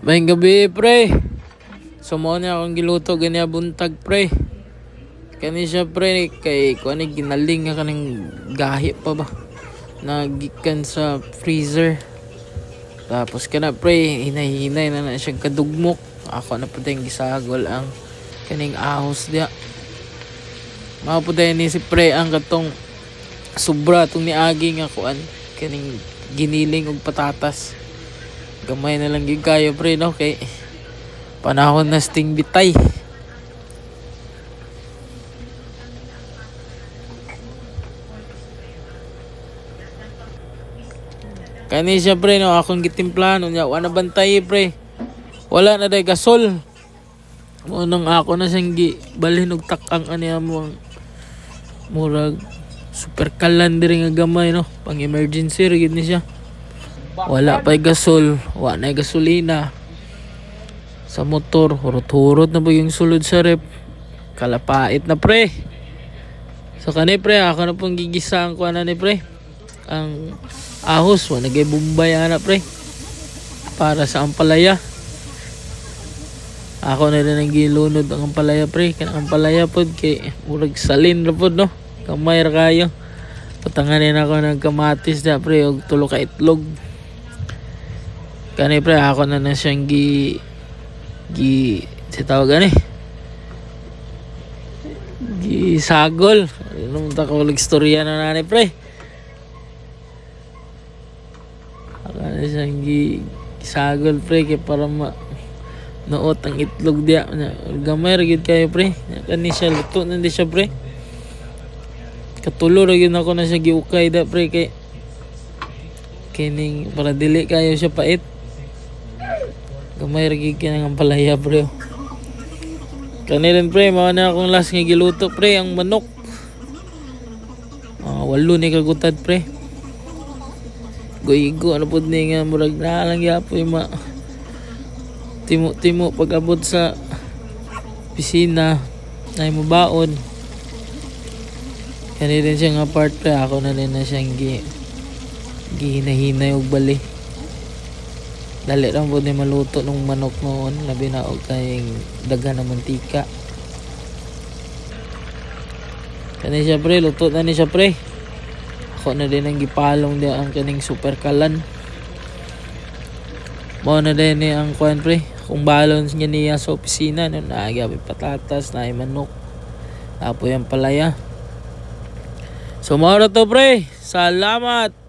May gabi, pre. Sumo niya akong giluto ganyan buntag, pre. Kani siya, pre, kay kuan ni ginaling nga kanang gahi pa ba. Nagikan sa freezer. Tapos kana, pre, hinay-hinay na na siyang kadugmok. Ako na po tayong gisagol ang kaning ahos diya. Mga po tayo ni si pre ang katong sobra tong niagi nga kuan kaning giniling og patatas gamay na lang yung kayo pre no? Kay panahon na sting bitay. Kani siya pre no? Akong gitimplahan unya wala bantay pre. Wala na day gasol. Mo nang ako na siyang gi balhin og takang aniya mo ang murag super kalan diri nga gamay no? Pang emergency ra gid ni siya wala pa'y gasol. Wala na gasolina. Sa motor hurot-hurot na ba yung sulod sa rep. Kalapait na pre. So kani pre ako na pong gigisa ang kuha na ni pre? Ang ahos wa nagay bumbay ana pre? Para sa ampalaya ako na rin ang gilunod ang ampalaya pre. Kanang ampalaya pod kay murag salin ra pod no? Kamay ra kayo. Patanganin ako ng kamatis na pre og tulo ka itlog kani pre ako na na siyang gi gi si tawag gani? Gi sagol. Nung tako lag storya na nani pre? Ako na siyang gi sagol pre kay para ma nuot ang itlog diya. Gamay ra gid kayo pre. Kani siya luto na siya pre. Katulo ra gyud ako na siya giukay da pre kay kining para dili kayo siya pait gamay ra gyud kinang palaya pre kani rin pre mao na akong last nga giluto pre ang manok. Mga walo ni kagutad pre. Goigo ano pud ni nga murag na lang yapoy ma. Timo timo pag abot sa pisina na mo baon kani rin siya nga part pre ako na rin na siyang gi gihinahinay og bali dali lang po ni maluto nung manok noon. Na og kayong daghan ng mantika. Kani siya pre luto na ni siya pre ako na din ang gipalong di ang kaning super kalan. Mo na din ni ang kuan pre kung balance niya niya sa opisina no naagabi patatas na manok. Apo yan palaya. So mao to pre. Salamat